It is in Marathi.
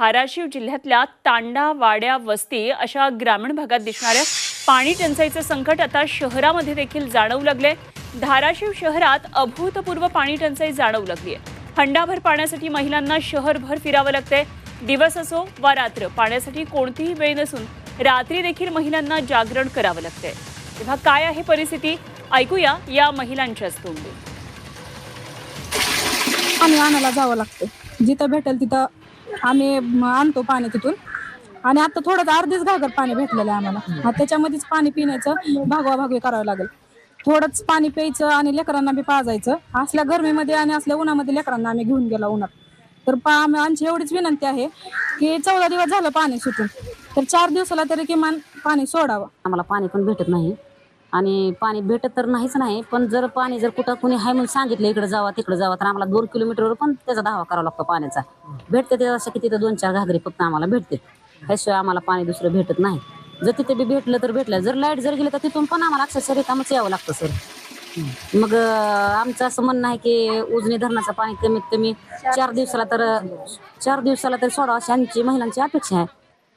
धाराशिव जिल्ह्यातल्या तांडा वाड्या वस्ती अशा ग्रामीण भागात दिसणाऱ्या पाणी टंचाईचं संकट आता शहरामध्ये देखील जाणवू लागले धाराशिव शहरात अभूतपूर्व पाणी टंचाई जाणवू लागली आहे हंडाभर पाण्यासाठी महिलांना शहरभर फिरावं लागतंय. दिवस असो वा रात्र पाण्यासाठी कोणतीही वेळ नसून रात्री देखील महिलांना जागरण करावं लागतंय. तेव्हा काय आहे परिस्थिती? ऐकूया या महिलांच्याच तोंडून आम्ही आणायला जावं लागतं जिथं भेटेल तिथं आम्ही आणतो पाणी तिथून. आणि आता थोडं अर्धीच घागर पाणी भेटलेलं आहे आम्हाला. आता त्याच्यामध्येच पाणी पिण्याचं भागवा भागवे करावं लागेल. थोडंच पाणी प्यायचं आणि लेकरांना बी पाजायचं. असल्या गरमीमध्ये आणि असल्या उन्हामध्ये लेकरांना आम्ही घेऊन गेला उन्हात. तर पा आमची एवढीच विनंती आहे की चौदा दिवस झालं पाणी सुटून. तर चार दिवसाला तरी किमान पाणी सोडावं. आम्हाला पाणी पण भेटत नाही. आणि पाणी भेटत तर नाहीच नाही पण जर पाणी जर कुठं कुणी आहे म्हणून सांगितलं इकडे जावा तिकडे जावा तर आम्हाला दोन किलोमीटरवर पण त्याचा धावा करावा लागतो पाण्याचा. भेटते ते किती तर दोन चार घागरी फक्त आम्हाला भेटते. ह्याशिवाय आम्हाला पाणी दुसरं भेटत नाही. जर तिथे बी भेटलं तर भेटलं. जर लाइट जर गेलं तर तिथून पण आम्हाला अक्षरशः रिकामच यावं लागतं सर. मग आमचं असं म्हणणं आहे की उजनी धरणाचं पाणी कमीत कमी चार दिवसाला तर चार दिवसाला तरी सोडावं अशी आमची महिलांची अपेक्षा आहे.